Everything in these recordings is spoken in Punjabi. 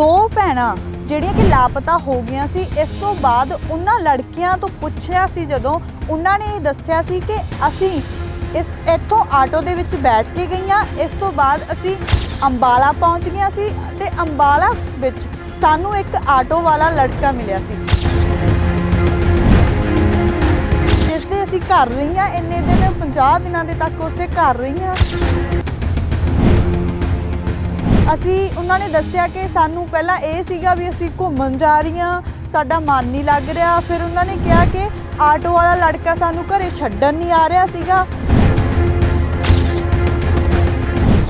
ਦੋ ਭੈਣਾਂ ਜਿਹੜੀਆਂ ਕਿ ਲਾਪਤਾ ਹੋ ਗਈਆਂ ਸੀ, ਇਸ ਤੋਂ ਬਾਅਦ ਉਹਨਾਂ ਲੜਕੀਆਂ ਤੋਂ ਪੁੱਛਿਆ ਸੀ ਜਦੋਂ ਉਹਨਾਂ ਨੇ ਇਹ ਦੱਸਿਆ ਸੀ ਕਿ ਅਸੀਂ ਇਸ ਇੱਥੋਂ ਆਟੋ ਦੇ ਵਿੱਚ ਬੈਠ ਕੇ ਗਈਆਂ, ਇਸ ਤੋਂ ਬਾਅਦ ਅਸੀਂ ਅੰਬਾਲਾ ਪਹੁੰਚ ਗਈਆਂ ਸੀ ਤੇ ਅੰਬਾਲਾ ਵਿੱਚ ਸਾਨੂੰ ਇੱਕ ਆਟੋ ਵਾਲਾ ਲੜਕਾ ਮਿਲਿਆ ਸੀ। ਜਿਸ ਦੇ ਅਸੀਂ ਘਰ ਰਹੀਆਂ, ਇੰਨੇ ਦਿਨ 50 ਦਿਨਾਂ ਦੇ ਤੱਕ ਉਸਦੇ ਘਰ ਰਹੀਆਂ। ਅਸੀਂ ਉਹਨਾਂ ਨੇ ਦੱਸਿਆ ਕਿ ਸਾਨੂੰ ਪਹਿਲਾਂ ਇਹ ਸੀਗਾ ਵੀ ਅਸੀਂ ਘੁੰਮਣ ਜਾ ਰਹੀਆਂ, ਸਾਡਾ ਮਨ ਨਹੀਂ ਲੱਗ ਰਿਹਾ। ਫਿਰ ਉਹਨਾਂ ਨੇ ਕਿਹਾ ਕਿ ਆਟੋ ਵਾਲਾ ਲੜਕਾ ਸਾਨੂੰ ਘਰੇ ਛੱਡਣ ਨਹੀਂ ਆ ਰਿਹਾ ਸੀਗਾ।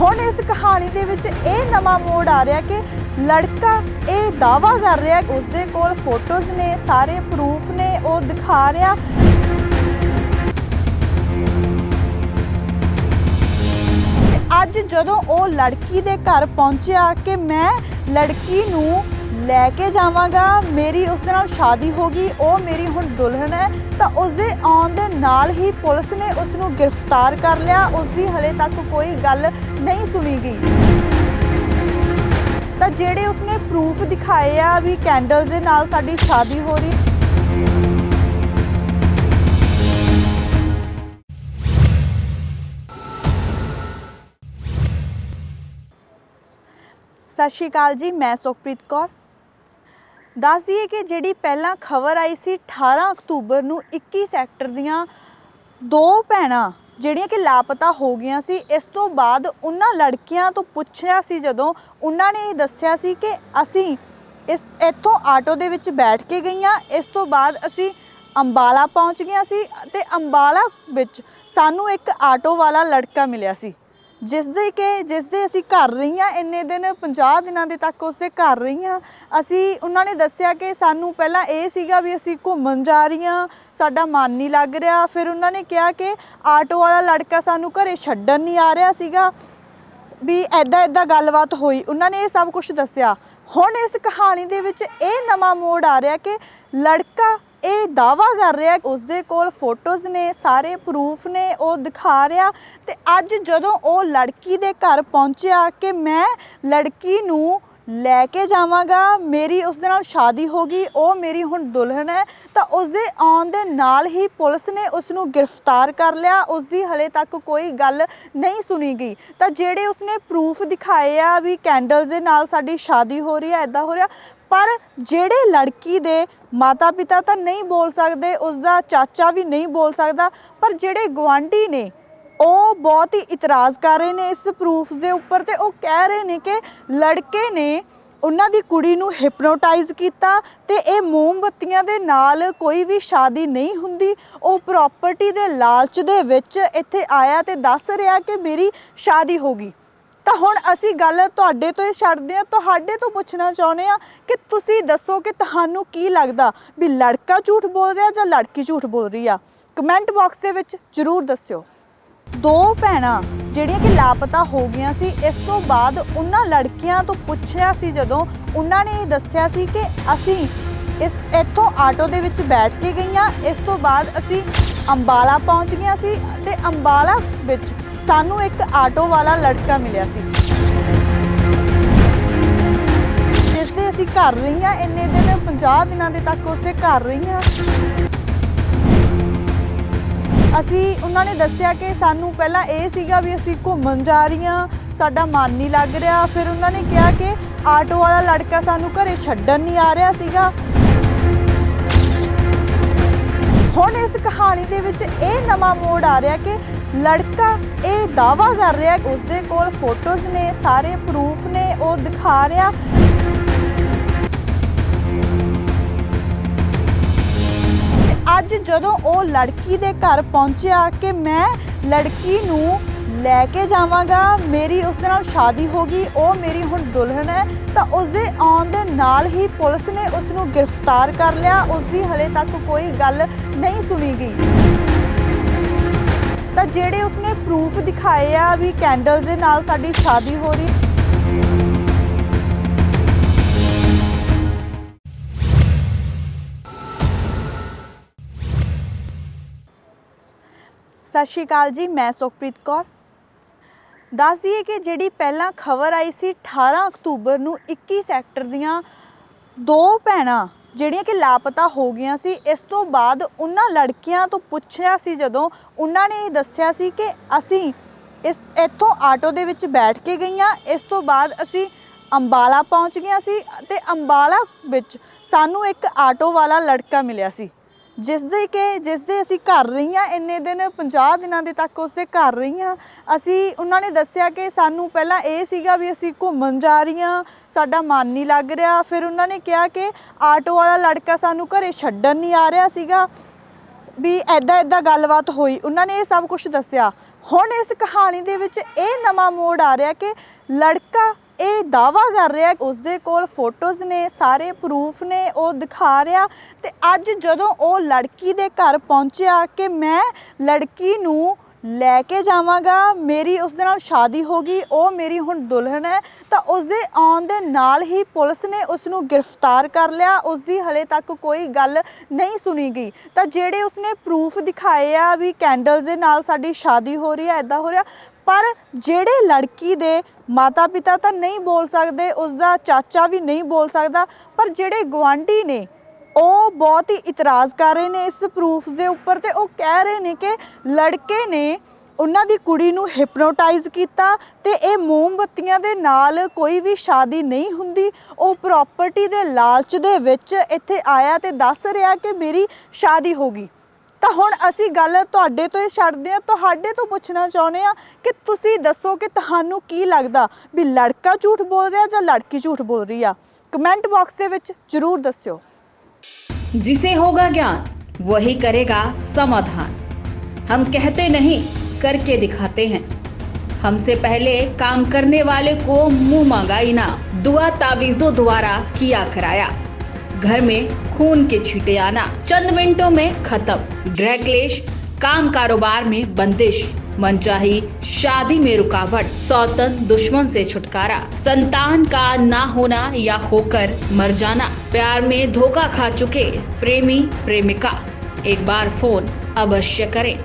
ਹੁਣ ਇਸ ਕਹਾਣੀ ਦੇ ਵਿੱਚ ਇਹ ਨਵਾਂ ਮੋੜ ਆ ਰਿਹਾ ਕਿ ਲੜਕਾ ਇਹ ਦਾਵਾ ਕਰ ਰਿਹਾ ਕਿ ਉਸਦੇ ਕੋਲ ਫੋਟੋਜ਼ ਨੇ, ਸਾਰੇ ਪ੍ਰੂਫ ਨੇ, ਉਹ ਦਿਖਾ ਰਿਹਾ। ਅੱਜ ਜਦੋਂ ਉਹ ਲੜਕੀ ਦੇ ਘਰ ਪਹੁੰਚਿਆ ਕਿ ਮੈਂ ਲੜਕੀ ਨੂੰ ਲੈ ਕੇ ਜਾਵਾਂਗਾ, ਮੇਰੀ ਉਸ ਦੇ ਨਾਲ ਸ਼ਾਦੀ ਹੋ ਗਈ, ਉਹ ਮੇਰੀ ਹੁਣ ਦੁਲਹਨ ਹੈ, ਤਾਂ ਉਸ ਦੇ ਆਉਣ ਦੇ ਨਾਲ ਹੀ ਪੁਲਿਸ ਨੇ ਉਸ ਨੂੰ ਗ੍ਰਿਫਤਾਰ ਕਰ ਲਿਆ। ਉਸ ਦੀ ਹਲੇ ਤੱਕ ਕੋਈ ਗੱਲ ਨਹੀਂ ਸੁਣੀ ਗਈ। ਤਾਂ ਜਿਹੜੇ ਉਸਨੇ ਪ੍ਰੂਫ ਦਿਖਾਏ ਆ ਵੀ ਕੈਂਡਲਸ ਦੇ ਨਾਲ ਸਾਡੀ ਸ਼ਾਦੀ ਹੋ ਰਹੀ ਸਤਿ ਸ਼੍ਰੀ ਅਕਾਲ ਜੀ, ਮੈਂ ਸੁਖਪ੍ਰੀਤ ਕੌਰ। ਦੱਸ ਦਈਏ ਕਿ ਜਿਹੜੀ ਪਹਿਲਾਂ ਖਬਰ ਆਈ ਸੀ 18 ਅਕਤੂਬਰ ਨੂੰ 21 ਸੈਕਟਰ ਦੀਆਂ ਦੋ ਭੈਣਾਂ ਜਿਹੜੀਆਂ ਕਿ ਲਾਪਤਾ ਹੋ ਗਈਆਂ ਸੀ, ਇਸ ਤੋਂ ਬਾਅਦ ਉਹਨਾਂ ਲੜਕੀਆਂ ਤੋਂ ਪੁੱਛਿਆ ਸੀ ਜਦੋਂ ਉਹਨਾਂ ਨੇ ਇਹ ਦੱਸਿਆ ਸੀ ਕਿ ਅਸੀਂ ਇਸ, ਇੱਥੋਂ ਆਟੋ ਦੇ ਵਿੱਚ ਬੈਠ ਕੇ ਗਈਆਂ, ਇਸ ਤੋਂ ਬਾਅਦ ਅਸੀਂ ਅੰਬਾਲਾ ਪਹੁੰਚ ਗਈਆਂ ਸੀ ਤੇ ਅੰਬਾਲਾ ਵਿੱਚ ਸਾਨੂੰ ਇੱਕ ਆਟੋ ਵਾਲਾ ਲੜਕਾ ਮਿਲਿਆ ਸੀ। ਜਿਸ ਦੇ ਕਿ ਜਿਸ ਦੇ ਅਸੀਂ ਘਰ ਰਹੀਆਂ ਇੰਨੇ ਦਿਨ 50 ਦਿਨਾਂ ਦੇ ਤੱਕ ਉਸਦੇ ਘਰ ਰਹੀਆਂ ਅਸੀਂ, ਉਹਨਾਂ ਨੇ ਦੱਸਿਆ ਕਿ ਸਾਨੂੰ ਪਹਿਲਾਂ ਇਹ ਸੀਗਾ ਵੀ ਅਸੀਂ ਘੁੰਮਣ ਜਾ ਰਹੀਆਂ ਸਾਡਾ ਮਨ ਨਹੀਂ ਲੱਗ ਰਿਹਾ। ਫਿਰ ਉਹਨਾਂ ਨੇ ਕਿਹਾ ਕਿ ਆਟੋ ਵਾਲਾ ਲੜਕਾ ਸਾਨੂੰ ਘਰੇ ਛੱਡਣ ਨਹੀਂ ਆ ਰਿਹਾ ਸੀਗਾ। ਵੀ ਐਦਾਂ ਐਦਾਂ ਗੱਲਬਾਤ ਹੋਈ। ਉਹਨਾਂ ਨੇ ਇਹ ਸਭ ਕੁਝ ਦੱਸਿਆ। ਹੁਣ ਇਸ ਕਹਾਣੀ ਦੇ ਵਿੱਚ ਇਹ ਨਵਾਂ ਮੋੜ ਆ ਰਿਹਾ ਕਿ ਲੜਕਾ ਇਹ ਦਾਵਾ ਕਰ ਰਿਹਾ ਕਿ ਉਸਦੇ ਕੋਲ ਫੋਟੋਜ਼ ਨੇ, ਸਾਰੇ ਪ੍ਰੂਫ ਨੇ, ਉਹ ਦਿਖਾ ਰਿਹਾ ਤੇ ਅੱਜ ਜਦੋਂ ਉਹ ਲੜਕੀ ਦੇ ਘਰ ਪਹੁੰਚਿਆ ਕਿ ਮੈਂ ਲੜਕੀ ਨੂੰ ਲੈ ਕੇ ਜਾਵਾਂਗਾ, ਮੇਰੀ ਉਸ ਦੇ ਨਾਲ ਸ਼ਾਦੀ ਹੋ ਗਈ, ਉਹ ਮੇਰੀ ਹੁਣ ਦੁਲਹਨ ਹੈ, ਤਾਂ ਉਸ ਦੇ ਆਉਣ ਦੇ ਨਾਲ ਹੀ ਪੁਲਿਸ ਨੇ ਉਸ ਨੂੰ ਗ੍ਰਿਫਤਾਰ ਕਰ ਲਿਆ। ਉਸ ਦੀ ਹਲੇ ਤੱਕ ਕੋਈ ਗੱਲ ਨਹੀਂ ਸੁਣੀ ਗਈ। ਤਾਂ ਜਿਹੜੇ ਉਸਨੇ ਪ੍ਰੂਫ ਦਿਖਾਏ ਆ ਵੀ ਕੈਂਡਲਸ ਦੇ ਨਾਲ ਸਾਡੀ ਸ਼ਾਦੀ ਹੋ ਰਹੀ ਹੈ ਐਦਾਂ ਹੋ ਰਿਹਾ ਪਰ ਜਿਹੜੇ ਲੜਕੀ ਦੇ ਮਾਤਾ ਪਿਤਾ ਤਾਂ ਨਹੀਂ ਬੋਲ ਸਕਦੇ ਉਸ ਦਾ ਚਾਚਾ ਵੀ ਨਹੀਂ ਬੋਲ ਸਕਦਾ, ਪਰ ਜਿਹੜੇ ਗਵਾਂਢੀ ਨੇ, ਉਹ ਬਹੁਤ ਹੀ ਇਤਰਾਜ਼ ਕਰ ਰਹੇ ਨੇ ਇਸ ਪ੍ਰੂਫ ਦੇ ਉੱਪਰ ਤੇ ਉਹ ਕਹਿ ਰਹੇ ਨੇ ਕਿ ਲੜਕੇ ਨੇ ਉਹਨਾਂ ਦੀ ਕੁੜੀ ਨੂੰ ਹਿਪਨੋਟਾਈਜ਼ ਕੀਤਾ ਤੇ ਇਹ ਮੋਮਬੱਤੀਆਂ ਦੇ ਨਾਲ ਕੋਈ ਵੀ ਸ਼ਾਦੀ ਨਹੀਂ ਹੁੰਦੀ। ਉਹ ਪ੍ਰਾਪਰਟੀ ਦੇ ਲਾਲਚ ਦੇ ਵਿੱਚ ਇੱਥੇ ਆਇਆ ਤੇ ਦੱਸ ਰਿਹਾ ਕਿ ਮੇਰੀ ਸ਼ਾਦੀ ਹੋ ਗਈ। ਤਾਂ ਹੁਣ ਅਸੀਂ ਗੱਲ ਤੁਹਾਡੇ ਤੋਂ ਹੀ ਛੱਡਦੇ ਹਾਂ, ਤੁਹਾਡੇ ਤੋਂ ਪੁੱਛਣਾ ਚਾਹੁੰਦੇ ਆ ਕਿ ਤੁਸੀਂ ਦੱਸੋ ਕਿ ਤੁਹਾਨੂੰ ਕੀ ਲੱਗਦਾ ਵੀ ਲੜਕਾ ਝੂਠ ਬੋਲ ਰਿਹਾ ਜਾਂ ਲੜਕੀ ਝੂਠ ਬੋਲ ਰਹੀ ਆ? ਕਮੈਂਟ ਬਾਕਸ ਦੇ ਵਿੱਚ ਜਰੂਰ ਦੱਸਿਓ। ਦੋ ਭੈਣਾਂ ਜਿਹੜੀਆਂ ਕਿ ਲਾਪਤਾ ਹੋ ਗਈਆਂ ਸੀ, ਇਸ ਤੋਂ ਬਾਅਦ ਉਹਨਾਂ ਲੜਕੀਆਂ ਤੋਂ ਪੁੱਛਿਆ ਸੀ ਜਦੋਂ ਉਹਨਾਂ ਨੇ ਇਹ ਦੱਸਿਆ ਸੀ ਕਿ ਅਸੀਂ ਇਸ ਇੱਥੋਂ ਆਟੋ ਦੇ ਵਿੱਚ ਬੈਠ ਕੇ ਗਈਆਂ, ਇਸ ਤੋਂ ਬਾਅਦ ਅਸੀਂ ਅੰਬਾਲਾ ਪਹੁੰਚ ਗਈਆਂ ਸੀ ਤੇ ਅੰਬਾਲਾ ਵਿੱਚ ਸਾਨੂੰ ਇੱਕ ਆਟੋ ਵਾਲਾ ਲੜਕਾ ਮਿਲਿਆ ਸੀ। ਜਿਸ ਦੇ ਅਸੀਂ ਘਰ ਰਹੀਆਂ, ਇੰਨੇ ਦਿਨ 50 ਦਿਨਾਂ ਦੇ ਤੱਕ ਉਸਦੇ ਘਰ ਰਹੀਆਂ। ਅਸੀਂ, ਉਹਨਾਂ ਨੇ ਦੱਸਿਆ ਕਿ ਸਾਨੂੰ ਪਹਿਲਾਂ ਇਹ ਸੀਗਾ ਵੀ ਅਸੀਂ ਘੁੰਮਣ ਜਾ ਰਹੀਆਂ, ਸਾਡਾ ਮਨ ਨਹੀਂ ਲੱਗ ਰਿਹਾ। ਫਿਰ ਉਹਨਾਂ ਨੇ ਕਿਹਾ ਕਿ ਆਟੋ ਵਾਲਾ ਲੜਕਾ ਸਾਨੂੰ ਘਰੇ ਛੱਡਣ ਨਹੀਂ ਆ ਰਿਹਾ ਸੀਗਾ। ਹੁਣ ਇਸ ਕਹਾਣੀ ਦੇ ਵਿੱਚ ਇਹ ਨਵਾਂ ਮੋੜ ਆ ਰਿਹਾ ਕਿ ਲੜਕਾ ਇਹ ਦਾਵਾ ਕਰ ਰਿਹਾ ਕਿ ਉਸਦੇ ਕੋਲ ਫੋਟੋਜ਼ ਨੇ, ਸਾਰੇ ਪ੍ਰੂਫ ਨੇ, ਉਹ ਦਿਖਾ ਰਿਹਾ। ਤੇ ਅੱਜ ਜਦੋਂ ਉਹ ਲੜਕੀ ਦੇ ਘਰ ਪਹੁੰਚਿਆ ਕਿ ਮੈਂ ਲੜਕੀ ਨੂੰ ਲੈ ਕੇ ਜਾਵਾਂਗਾ, ਮੇਰੀ ਉਸ ਦੇ ਨਾਲ ਸ਼ਾਦੀ ਹੋ ਗਈ, ਉਹ ਮੇਰੀ ਹੁਣ ਦੁਲਹਨ ਹੈ, ਤਾਂ ਉਸ ਦੇ ਆਉਣ ਦੇ ਨਾਲ ਹੀ ਪੁਲਿਸ ਨੇ ਉਸ ਨੂੰ ਗ੍ਰਿਫਤਾਰ ਕਰ ਲਿਆ। ਉਸ ਦੀ ਹਲੇ ਤੱਕ ਕੋਈ ਗੱਲ ਨਹੀਂ ਸੁਣੀ ਗਈ। ਜਿਹੜੇ ਉਸਨੇ ਪ੍ਰੂਫ ਦਿਖਾਏ ਆ ਵੀ ਕੈਂਡਲਸ ਦੇ ਨਾਲ ਸਾਡੀ ਸ਼ਾਦੀ ਹੋ ਰਹੀ। ਸਤਿ ਸ਼੍ਰੀ ਅਕਾਲ ਜੀ, ਮੈਂ ਸੁਖਪ੍ਰੀਤ ਕੌਰ। ਦੱਸ ਦਈਏ ਕਿ ਜਿਹੜੀ ਪਹਿਲਾਂ ਖਬਰ ਆਈ ਸੀ 18 ਅਕਤੂਬਰ ਨੂੰ 21 ਸੈਕਟਰ ਦੀਆਂ ਦੋ ਭੈਣਾਂ ਜਿਹੜੀਆਂ ਕਿ ਲਾਪਤਾ ਹੋ ਗਈਆਂ ਸੀ, ਇਸ ਤੋਂ ਬਾਅਦ ਉਹਨਾਂ ਲੜਕੀਆਂ ਤੋਂ ਪੁੱਛਿਆ ਸੀ ਜਦੋਂ ਉਹਨਾਂ ਨੇ ਇਹ ਦੱਸਿਆ ਸੀ ਕਿ ਅਸੀਂ ਇਸ, ਇੱਥੋਂ ਆਟੋ ਦੇ ਵਿੱਚ ਬੈਠ ਕੇ ਗਈਆਂ, ਇਸ ਤੋਂ ਬਾਅਦ ਅਸੀਂ ਅੰਬਾਲਾ ਪਹੁੰਚ ਗਈਆਂ ਸੀ ਤੇ ਅੰਬਾਲਾ ਵਿੱਚ ਸਾਨੂੰ ਇੱਕ ਆਟੋ ਵਾਲਾ ਲੜਕਾ ਮਿਲਿਆ ਸੀ। ਜਿਸ ਦੇ ਕਿ ਜਿਸ ਦੇ ਅਸੀਂ ਘਰ ਰਹੀ ਰਹੀਆਂ ਇੰਨੇ ਦਿਨ 50 ਦਿਨਾਂ ਦੇ ਤੱਕ ਉਸ ਦੇ ਘਰ ਰਹੀਆਂ ਅਸੀਂ, ਉਹਨਾਂ ਨੇ ਦੱਸਿਆ ਕਿ ਸਾਨੂੰ ਪਹਿਲਾਂ ਇਹ ਸੀਗਾ ਵੀ ਅਸੀਂ ਘੁੰਮਣ ਜਾ ਰਹੀ ਰਹੀਆਂ ਸਾਡਾ ਮਨ ਨਹੀਂ ਲੱਗ ਰਿਹਾ। ਫਿਰ ਉਹਨਾਂ ਨੇ ਕਿਹਾ ਕਿ ਆਟੋ ਵਾਲਾ ਲੜਕਾ ਸਾਨੂੰ ਘਰੇ ਛੱਡਣ ਨਹੀਂ ਆ ਰਿਹਾ ਸੀਗਾ। ਵੀ ਐਦਾਂ ਐਦਾਂ ਗੱਲਬਾਤ ਹੋਈ। ਉਹਨਾਂ ਨੇ ਇਹ ਸਭ ਕੁਝ ਦੱਸਿਆ। ਹੁਣ ਇਸ ਕਹਾਣੀ ਦੇ ਵਿੱਚ ਇਹ ਨਵਾਂ ਮੋੜ ਆ ਰਿਹਾ ਕਿ ਲੜਕਾ ਇਹ ਦਾਵਾ ਕਰ ਰਿਹਾ ਕਿ ਉਸਦੇ ਕੋਲ ਫੋਟੋਜ਼ ਨੇ, ਸਾਰੇ ਪ੍ਰੂਫ ਨੇ, ਉਹ ਦਿਖਾ ਰਿਹਾ ਤੇ ਅੱਜ ਜਦੋਂ ਉਹ ਲੜਕੀ ਦੇ ਘਰ ਪਹੁੰਚਿਆ ਕਿ ਮੈਂ ਲੜਕੀ ਨੂੰ ਲੈ ਕੇ ਜਾਵਾਂਗਾ, ਮੇਰੀ ਉਸ ਦੇ ਨਾਲ ਸ਼ਾਦੀ ਹੋ ਗਈ, ਉਹ ਮੇਰੀ ਹੁਣ ਦੁਲਹਨ ਹੈ, ਤਾਂ ਉਸ ਦੇ ਆਉਣ ਦੇ ਨਾਲ ਹੀ ਪੁਲਿਸ ਨੇ ਉਸ ਨੂੰ ਗ੍ਰਿਫਤਾਰ ਕਰ ਲਿਆ ਉਸ ਦੀ ਹਲੇ ਤੱਕ ਕੋਈ ਗੱਲ ਨਹੀਂ ਸੁਣੀ ਗਈ। ਤਾਂ ਜਿਹੜੇ ਉਸਨੇ ਪ੍ਰੂਫ ਦਿਖਾਏ ਆ ਵੀ ਕੈਂਡਲਸ ਦੇ ਨਾਲ ਸਾਡੀ ਸ਼ਾਦੀ ਹੋ ਰਹੀ ਹੈ ਐਦਾਂ ਹੋ ਰਿਹਾ, ਪਰ ਜਿਹੜੇ ਲੜਕੀ ਦੇ ਮਾਤਾ ਪਿਤਾ ਤਾਂ ਨਹੀਂ ਬੋਲ ਸਕਦੇ ਉਸ ਦਾ ਚਾਚਾ ਵੀ ਨਹੀਂ ਬੋਲ ਸਕਦਾ, ਪਰ ਜਿਹੜੇ ਗਵਾਂਢੀ ਨੇ, ਉਹ ਬਹੁਤ ਹੀ ਇਤਰਾਜ਼ ਕਰ ਰਹੇ ਨੇ ਇਸ ਪ੍ਰੂਫ ਦੇ ਉੱਪਰ ਤੇ ਉਹ ਕਹਿ ਰਹੇ ਨੇ ਕਿ ਲੜਕੇ ਨੇ ਉਹਨਾਂ ਦੀ ਕੁੜੀ ਨੂੰ ਹਿਪਨੋਟਾਈਜ਼ ਕੀਤਾ ਤੇ ਇਹ ਮੋਮਬੱਤੀਆਂ ਦੇ ਨਾਲ ਕੋਈ ਵੀ ਸ਼ਾਦੀ ਨਹੀਂ ਹੁੰਦੀ। ਉਹ ਪ੍ਰਾਪਰਟੀ ਦੇ ਲਾਲਚ ਦੇ ਵਿੱਚ ਇੱਥੇ ਆਇਆ ਤੇ ਦੱਸ ਰਿਹਾ ਕਿ ਮੇਰੀ ਸ਼ਾਦੀ ਹੋ ਗਈ। ਤਾਂ ਹੁਣ ਅਸੀਂ ਗੱਲ ਤੁਹਾਡੇ ਤੋਂ ਹੀ ਛੱਡਦੇ ਹਾਂ ਤੁਹਾਡੇ ਤੋਂ ਪੁੱਛਣਾ ਚਾਹੁੰਦੇ ਆ ਕਿ ਤੁਸੀਂ ਦੱਸੋ ਕਿ ਤੁਹਾਨੂੰ ਕੀ ਲੱਗਦਾ ਵੀ ਲੜਕਾ ਝੂਠ ਬੋਲ ਰਿਹਾ ਜਾਂ ਲੜਕੀ ਝੂਠ ਬੋਲ ਰਹੀ ਆ ਕਮੈਂਟ ਬਾਕਸ ਦੇ ਵਿੱਚ ਜਰੂਰ ਦੱਸਿਓ जिसे होगा ज्ञान वही करेगा समाधान हम कहते नहीं करके दिखाते हैं हमसे पहले काम करने वाले को मुंह मांगा इनाम दुआ तावीजों द्वारा किया कराया घर में खून के छींटे आना, चंद मिनटों में खत्म। ड्रैगलेश काम कारोबार में बंदिश। मनचाही, शादी में रुकावट, सौतन दुश्मन से छुटकारा। संतान का ना होना या होकर मर जाना, प्यार में धोखा खा चुके प्रेमी, प्रेमिका। एक बार फ़ोन अवश्य करें।